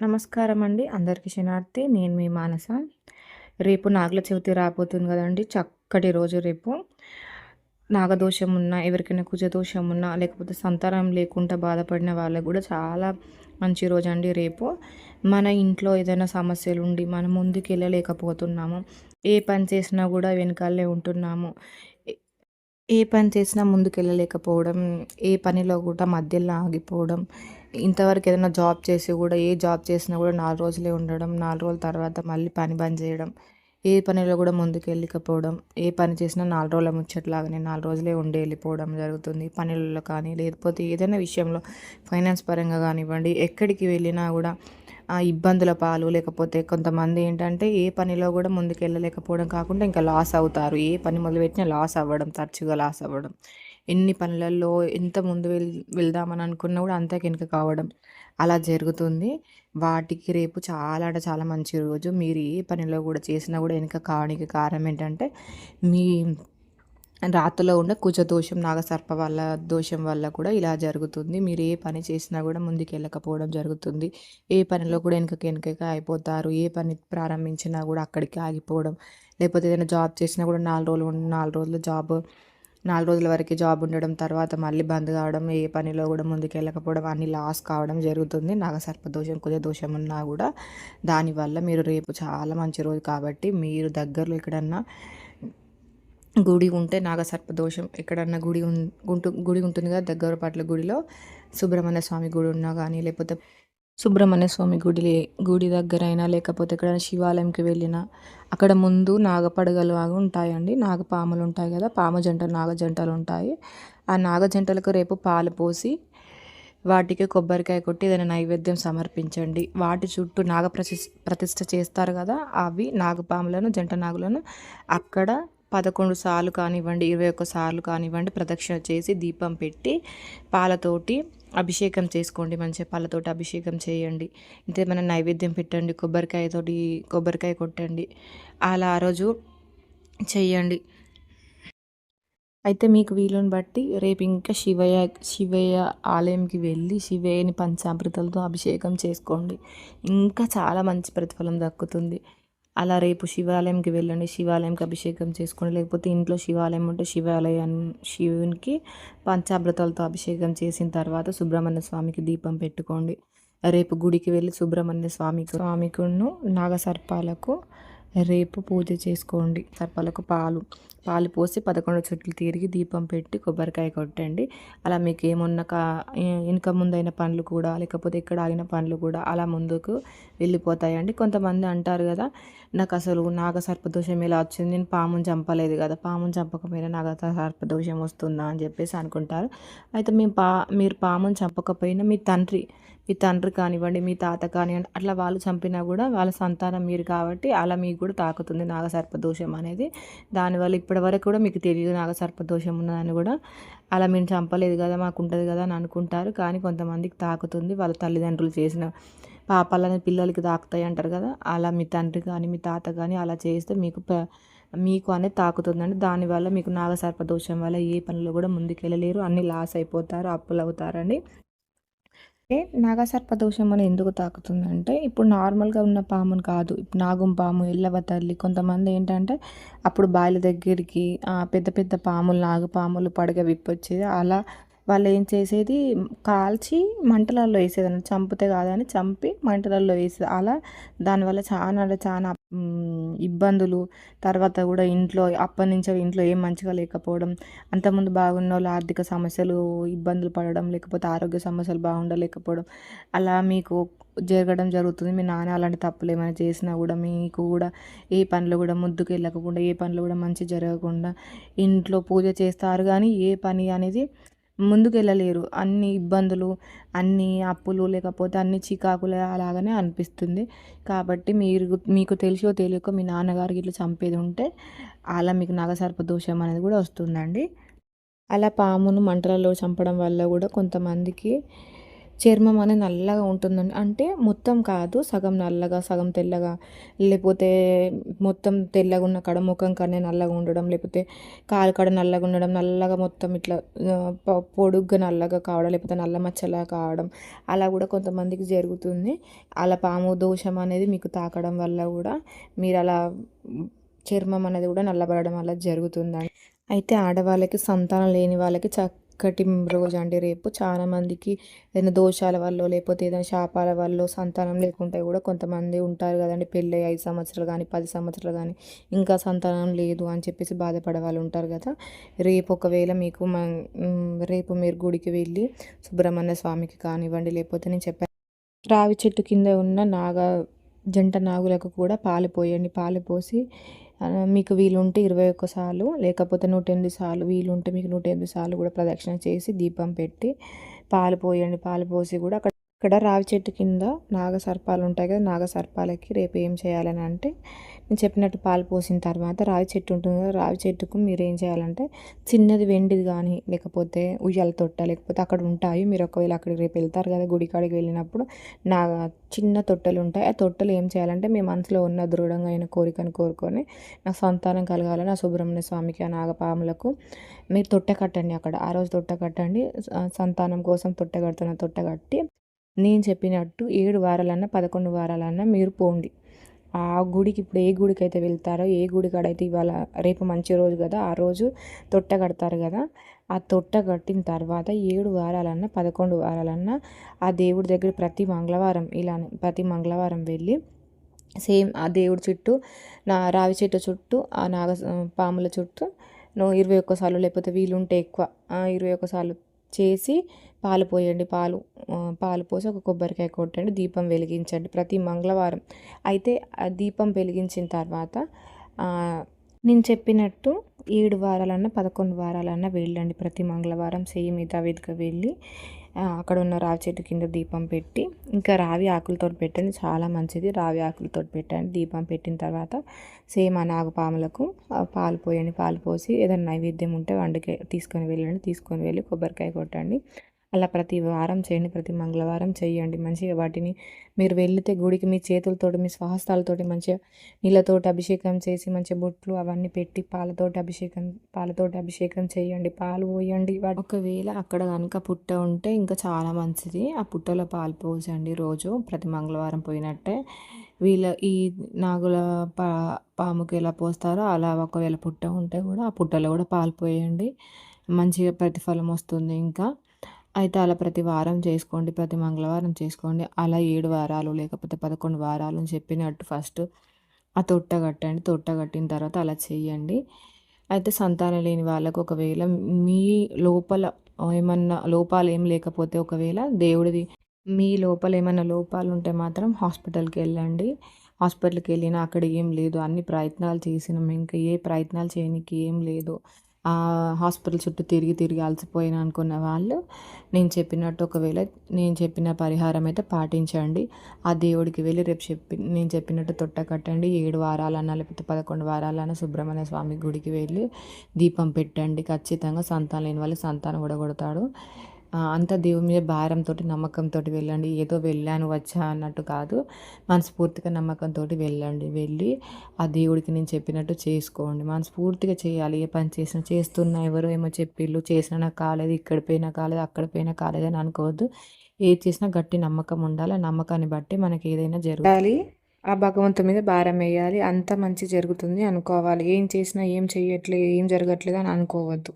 నమస్కారం అండి అందరికీ శనార్థి నేను మీ మానస. రేపు నాగుల చవితి రాబోతుంది కదండి. చక్కటి రోజు రేపు. నాగదోషం ఉన్నా ఎవరికైనా కుజదోషం ఉన్నా లేకపోతే సంతానం లేకుండా బాధపడిన వాళ్ళకు కూడా చాలా మంచి రోజు అండి రేపు. మన ఇంట్లో ఏదైనా సమస్యలు ఉండి మనం ముందుకు వెళ్ళలేకపోతున్నాము ఏ పని చేసినా కూడా వెనకాలే ఉంటున్నాము. ఏ పని చేసినా ముందుకెళ్ళలేకపోవడం ఏ పనిలో కూడా మధ్యలో ఆగిపోవడం ఇంతవరకు ఏదైనా జాబ్ చేసి కూడా ఏ జాబ్ చేసినా కూడా నాలుగు రోజులే ఉండడం నాలుగు రోజుల తర్వాత మళ్ళీ పని బంద్ చేయడం ఏ పనిలో కూడా ముందుకెళ్ళకపోవడం ఏ పని చేసినా నాలుగు రోజుల ముచ్చట్లాగానే నాలుగు రోజులే ఉండి వెళ్ళిపోవడం జరుగుతుంది పనులలో కానీ. లేకపోతే ఏదైనా విషయంలో ఫైనాన్స్ పరంగా కానివ్వండి ఎక్కడికి వెళ్ళినా కూడా ఇబ్బందుల పాలు లేకపోతే కొంతమంది ఏంటంటే ఏ పనిలో కూడా ముందుకెళ్ళలేకపోవడం కాకుండా ఇంకా లాస్ అవుతారు. ఏ పని మొదలుపెట్టినా లాస్ అవ్వడం తరచుగా లాస్ అవ్వడం. ఎన్ని పనులలో ఎంత ముందు వెళ్ వెళ్దామని అనుకున్నా కూడా అంతా వెనుక కావడం అలా జరుగుతుంది. వాటికి రేపు చాలా అంటే చాలా మంచి రోజు. మీరు ఏ పనిలో కూడా చేసినా కూడా వెనుక కావడానికి కారణం ఏంటంటే మీ రాత్రిలో ఉన్న కుజ దోషం నాగసర్ప వల్ల దోషం వల్ల కూడా ఇలా జరుగుతుంది. మీరు ఏ పని చేసినా కూడా ముందుకు వెళ్ళకపోవడం జరుగుతుంది. ఏ పనిలో కూడా వెనుకకి వెనుకకి అయిపోతారు ఏ పని ప్రారంభించినా కూడా అక్కడికి ఆగిపోవడం. లేకపోతే ఏదైనా జాబ్ చేసినా కూడా నాలుగు రోజులు నాలుగు రోజులు జాబ్ నాలుగు రోజుల వరకు జాబ్ ఉండడం తర్వాత మళ్ళీ బంద్ కావడం ఏ పనిలో కూడా ముందుకు వెళ్ళకపోవడం అన్ని లాస్ కావడం జరుగుతుంది. నాగసర్ప దోషం కుజ దోషం ఉన్నా కూడా దానివల్ల మీరు రేపు చాలా మంచి రోజు కాబట్టి మీరు దగ్గరలో ఎక్కడన్నా గుడి ఉంటే నాగసర్ప దోషం. ఎక్కడన్నా గుడి ఉంటు గుడి ఉంటుంది కదా దగ్గరపాట్ల గుడిలో. సుబ్రహ్మణ్య స్వామి గుడి ఉన్నా కానీ లేకపోతే సుబ్రహ్మణ్య స్వామి గుడి గుడి దగ్గర అయినా లేకపోతే ఎక్కడైనా శివాలయంకి వెళ్ళినా అక్కడ ముందు నాగపడగలు అవి ఉంటాయండి. నాగపాములు ఉంటాయి కదా పాము జంటలు నాగ జంటలు ఉంటాయి ఆ నాగ జంటలకు రేపు పాలు పోసి వాటికి కొబ్బరికాయ కొట్టి ఏదైనా నైవేద్యం సమర్పించండి. వాటి చుట్టూ నాగ ప్రతిష్ఠ చేస్తారు కదా అవి నాగపాములను జంట నాగులను అక్కడ పదకొండు సార్లు కానివ్వండి ఇరవై ఒక్క సార్లు కానివ్వండి ప్రదక్షిణ చేసి దీపం పెట్టి పాలతోటి అభిషేకం చేసుకోండి మంచిగా పాలతోటి అభిషేకం చేయండి. ఇంతేమైనా నైవేద్యం పెట్టండి కొబ్బరికాయతోటి కొబ్బరికాయ కొట్టండి. అలా ఆ రోజు చేయండి. అయితే మీకు వీలుని బట్టి రేపు ఇంకా శివయ్య శివయ్య ఆలయంకి వెళ్ళి శివయ్యని పంచామృతాలతో అభిషేకం చేసుకోండి. ఇంకా చాలా మంచి ప్రతిఫలం దక్కుతుంది. అలా రేపు శివాలయంకి వెళ్ళండి శివాలయంకి అభిషేకం చేసుకోండి లేకపోతే ఇంట్లో శివాలయం ఉంటే శివాలయం శివునికి పంచామృతాలతో అభిషేకం చేసిన తర్వాత సుబ్రహ్మణ్య స్వామికి దీపం పెట్టుకోండి. రేపు గుడికి వెళ్ళి సుబ్రహ్మణ్య స్వామికి స్వామికును నాగసర్పాలకు రేపు పూజ చేసుకోండి. సర్పాలకు పాలు. పాలు పోసి పదకొండు చుట్లు తిరిగి దీపం పెట్టి కొబ్బరికాయ కొట్టండి. అలా మీకు ఏమున్న కా వెనుక ముందైన పనులు కూడా లేకపోతే ఇక్కడ ఆగిన పనులు కూడా అలా ముందుకు వెళ్ళిపోతాయండి. కొంతమంది అంటారు కదా నాకు అసలు నాగ సర్పదోషం ఇలా వచ్చింది? నేను పాముని చంపలేదు కదా. పాముని చంపకపోయినా నాగ సర్పదోషం వస్తుందా? అని చెప్పేసి అనుకుంటారు. అయితే మేము పా మీరు పాముని చంపకపోయినా మీ తండ్రి మీ తండ్రి కానివ్వండి మీ తాత కానివ్వండి అట్లా వాళ్ళు చంపినా కూడా వాళ్ళ సంతానం మీరు కాబట్టి అలా మీకు కూడా తాకుతుంది నాగసర్పదోషం అనేది. దానివల్ల ఇప్పటి వరకు కూడా మీకు తెలియదు నాగసర్పదోషం ఉన్నదని కూడా. అలా మేము చంపలేదు కదా మాకు ఉంటుంది కదా అని అనుకుంటారు. కానీ కొంతమందికి తాకుతుంది వాళ్ళ తల్లిదండ్రులు చేసిన పాపాలని పిల్లలకి తాకుతాయి అంటారు కదా. అలా మీ తండ్రి కానీ మీ తాత కానీ అలా చేస్తే మీకు మీకు అనేది తాకుతుందండి. దానివల్ల మీకు నాగసర్పదోషం వల్ల ఏ పనులు కూడా ముందుకెళ్ళలేరు. అన్ని లాస్ అయిపోతారు అప్పులు అవుతారండి. నాగసర్ప దోషం అని ఎందుకు తాకుతుందంటే ఇప్పుడు నార్మల్గా ఉన్న పాముని కాదు. ఇప్పుడు నాగం పాము ఎల్లవ తల్లి కొంతమంది ఏంటంటే అప్పుడు బాయిల దగ్గరికి పెద్ద పెద్ద పాములు నాగపాములు పడగ విప్పొచ్చేది. అలా వాళ్ళు ఏం చేసేది? కాల్చి మంటలలో వేసేది చంపితే కాదని చంపి మంటలలో వేసేది. అలా దానివల్ల చాలా అంటే చాలా ఇబ్బందులు. తర్వాత కూడా ఇంట్లో అప్పటి నుంచి ఇంట్లో ఏం మంచిగా లేకపోవడం అంతకుముందు బాగున్న వాళ్ళు ఆర్థిక సమస్యలు ఇబ్బందులు పడడం లేకపోతే ఆరోగ్య సమస్యలు బాగుండలేకపోవడం అలా మీకు జరగడం జరుగుతుంది. మీ నాన్న అలాంటి తప్పులు ఏమైనా చేసినా కూడా మీకు కూడా ఏ పనులు కూడా ముందుకు వెళ్ళకుండా ఏ పనులు కూడా మంచి జరగకుండా ఇంట్లో పూజ చేస్తారు. కానీ ఏ పని అనేది ముందుకెళ్ళలేరు. అన్ని ఇబ్బందులు అన్ని అప్పులు లేకపోతే అన్ని చికాకులు అలాగనే అనిపిస్తుంది. కాబట్టి మీరు మీకు తెలిసో తెలియకో మీ నాన్నగారికి ఇట్లా చంపేది ఉంటే అలా మీకు నాగసర్ప దోషం అనేది కూడా వస్తుందండి. అలా పామును మంటలలో చంపడం వల్ల కూడా కొంతమందికి చర్మం అనేది నల్లగా ఉంటుందండి. అంటే మొత్తం కాదు సగం నల్లగా సగం తెల్లగా. లేకపోతే మొత్తం తెల్లగా ఉన్న కాడ ముఖం కానీ నల్లగా ఉండడం లేకపోతే కాలు కాడ నల్లగా ఉండడం నల్లగా మొత్తం ఇట్లా పొడుగ్గా నల్లగా కావడం లేకపోతే నల్ల మచ్చలా కావడం అలా కూడా కొంతమందికి జరుగుతుంది. అలా పాము దోషం అనేది మీకు తాకడం వల్ల కూడా మీరు అలా చర్మం అనేది కూడా నల్లబడడం వల్ల జరుగుతుందండి. అయితే ఆడవాళ్ళకి సంతానం లేని వాళ్ళకి చక్కటి రోజు అండి. రేపు చాలామందికి ఏదైనా దోషాల వల్ల లేకపోతే ఏదైనా శాపాల వల్ల సంతానం లేకుంటే కూడా కొంతమంది ఉంటారు కదండి. పెళ్ళి ఐదు సంవత్సరాలు కానీ పది సంవత్సరాలు కానీ ఇంకా సంతానం లేదు అని చెప్పేసి బాధపడే వాళ్ళు ఉంటారు కదా. రేపు ఒకవేళ మీకు రేపు మీరు గుడికి వెళ్ళి సుబ్రహ్మణ్య స్వామికి కానివ్వండి లేకపోతే నేను చెప్పాను రావి చెట్టు కింద ఉన్న నాగ జంట నాగులకు కూడా పాలు పోయండి. పాలు పోసి మీకు వీలుంటే ఇరవై ఒక్క సార్లు లేకపోతే నూట ఎనిమిది సార్లు వీలుంటే మీకు నూట ఎనిమిది సార్లు కూడా ప్రదక్షిణ చేసి దీపం పెట్టి పాలు పోయండి. పాలు పోసి కూడా అక్కడ ఇక్కడ రావి చెట్టు కింద నాగ సర్పాలు ఉంటాయి కదా నాగ సర్పాలకి రేపు ఏం చేయాలని అంటే నేను చెప్పినట్టు పాలు పోసిన తర్వాత రావి చెట్టు ఉంటుంది కదా రావి చెట్టుకు మీరు ఏం చేయాలంటే చిన్నది వెండిది కానీ లేకపోతే ఉయ్యాల తొట్ట లేకపోతే అక్కడ ఉంటాయి మీరు ఒకవేళ అక్కడికి రేపు వెళ్తారు కదా గుడి కాడికి వెళ్ళినప్పుడు నా చిన్న తొట్టెలు ఉంటాయి ఆ తొట్టెలు ఏం చేయాలంటే మీ మనసులో ఉన్న దృఢంగా అయిన కోరికను కోరుకొని నాకు సంతానం కలగాలని ఆ సుబ్రహ్మణ్య స్వామికి ఆ నాగపాములకు మీరు తొట్టె కట్టండి అక్కడ ఆ రోజు తొట్ట కట్టండి సంతానం కోసం తొట్టె కడుతున్న తొట్టె కట్టి నేను చెప్పినట్టు ఏడు వారాలన్నా పదకొండు వారాలన్నా మీరు పోండి. ఆ గుడికి ఇప్పుడు ఏ గుడికి అయితే వెళ్తారో ఏ గుడి కాడైతే ఇవాళ రేపు మంచి రోజు కదా ఆ రోజు తొట్ట కడతారు కదా ఆ తొట్ట కట్టిన తర్వాత ఏడు వారాలన్నా పదకొండు వారాలన్నా ఆ దేవుడి దగ్గర ప్రతి మంగళవారం ఇలానే ప్రతి మంగళవారం వెళ్ళి సేమ్ ఆ దేవుడి చుట్టూ నా రావి చెట్టు చుట్టూ ఆ నాగ పాముల చుట్టూ నువ్వు ఇరవై ఒక్కసార్లు లేకపోతే వీలుంటే ఎక్కువ ఇరవై ఒక్కసార్లు చేసి పాలు పోయండి. పాలు పాలు పోసి ఒక కొబ్బరికాయ కొట్టండి. దీపం వెలిగించండి ప్రతి మంగళవారం. అయితే ఆ దీపం వెలిగించిన తర్వాత నేను చెప్పినట్టు ఏడు వారాలన్నా పదకొండు వారాలన్నా వెళ్ళండి ప్రతి మంగళవారం. సేమ్ యథావిధిగా వెళ్ళి అక్కడ ఉన్న రావి చెట్టు కింద దీపం పెట్టి ఇంకా రావి ఆకులతో పెట్టండి చాలా మంచిది. రావి ఆకులతో పెట్టండి. దీపం పెట్టిన తర్వాత సేమ్ ఆ నాగపాములకు పాలు పోయండి. పాలు పోసి ఏదైనా నైవేద్యం ఉంటే వండుకే తీసుకొని వెళ్ళండి. తీసుకొని వెళ్ళి కొబ్బరికాయ కొట్టండి. అలా ప్రతి వారం చేయండి ప్రతి మంగళవారం చేయండి. మంచిగా వాటిని మీరు వెళితే గుడికి మీ చేతులతోటి మీ స్వహస్తాలతోటి మంచిగా నీళ్ళతోటి అభిషేకం చేసి మంచిగా బొట్లు అవన్నీ పెట్టి పాలతోటి అభిషేకం పాలతోటి అభిషేకం చేయండి. పాలు పోయండి ఒకవేళ అక్కడ కనుక పుట్ట ఉంటే ఇంకా చాలా మంచిది. ఆ పుట్టలో పాలు పోసండి రోజు ప్రతి మంగళవారం పోయినట్టే. వీళ్ళ ఈ నాగుల పా పాముకి ఎలా పోస్తారో అలా ఒకవేళ పుట్ట ఉంటే కూడా ఆ పుట్టలో కూడా పాలు పోయండి. మంచిగా ప్రతిఫలం వస్తుంది ఇంకా. అయితే అలా ప్రతి వారం చేసుకోండి ప్రతి మంగళవారం చేసుకోండి. అలా ఏడు వారాలు లేకపోతే పదకొండు వారాలు అని చెప్పినట్టు ఫస్ట్ ఆ తొట్ట కట్టండి. తొట్ట కట్టిన తర్వాత అలా చేయండి. అయితే సంతానం లేని వాళ్ళకు ఒకవేళ మీ లోపల ఏమన్నా లోపాలు ఏం లేకపోతే ఒకవేళ దేవుడిది మీ లోపల ఏమైనా లోపాలు ఉంటే మాత్రం హాస్పిటల్కి వెళ్ళండి. హాస్పిటల్కి వెళ్ళినా అక్కడ ఏం లేదు. అన్ని ప్రయత్నాలు చేసినాం. ఇంకా ఏ ప్రయత్నాలు చేయడానికి ఏం లేదు. హాస్పిటల్ చుట్టూ తిరిగి తిరిగి అలసిపోయిన అనుకున్న వాళ్ళు నేను చెప్పినట్టు ఒకవేళ నేను చెప్పిన పరిహారం అయితే పాటించండి. ఆ దేవుడికి వెళ్ళి రేపు చెప్పి నేను చెప్పినట్టు తొట్ట కట్టండి. ఏడు వారాలన్నా లేకపోతే పదకొండు వారాలన్నా సుబ్రహ్మణ్య స్వామి గుడికి వెళ్ళి దీపం పెట్టండి. ఖచ్చితంగా సంతానం లేని వాళ్ళు సంతానం కూడా కొడతాడు. అంత దేవుని మీద భారంతో నమ్మకంతో వెళ్ళండి. ఏదో వెళ్ళాను వచ్చా అన్నట్టు కాదు. మనస్ఫూర్తిగా నమ్మకంతో వెళ్ళండి. వెళ్ళి ఆ దేవుడికి నేను చెప్పినట్టు చేసుకోండి. మనస్ఫూర్తిగా చేయాలి. ఏ పని చేసినా చేస్తున్నా ఎవరో ఏమో చెప్పిళ్ళు. చేసినా నాకు కాలేదు ఇక్కడ పోయినా కాలేదు అక్కడ పోయినా కాలేదు అని అనుకోవద్దు. ఏది చేసినా గట్టి నమ్మకం ఉండాలి. ఆ నమ్మకాన్ని బట్టి మనకి ఏదైనా జరగాలి ఆ భగవంతు మీద భారం వేయాలి. అంత మంచి జరుగుతుంది అనుకోవాలి. ఏం చేసినా ఏం చేయట్లేదు ఏం జరగట్లేదు అని అనుకోవద్దు.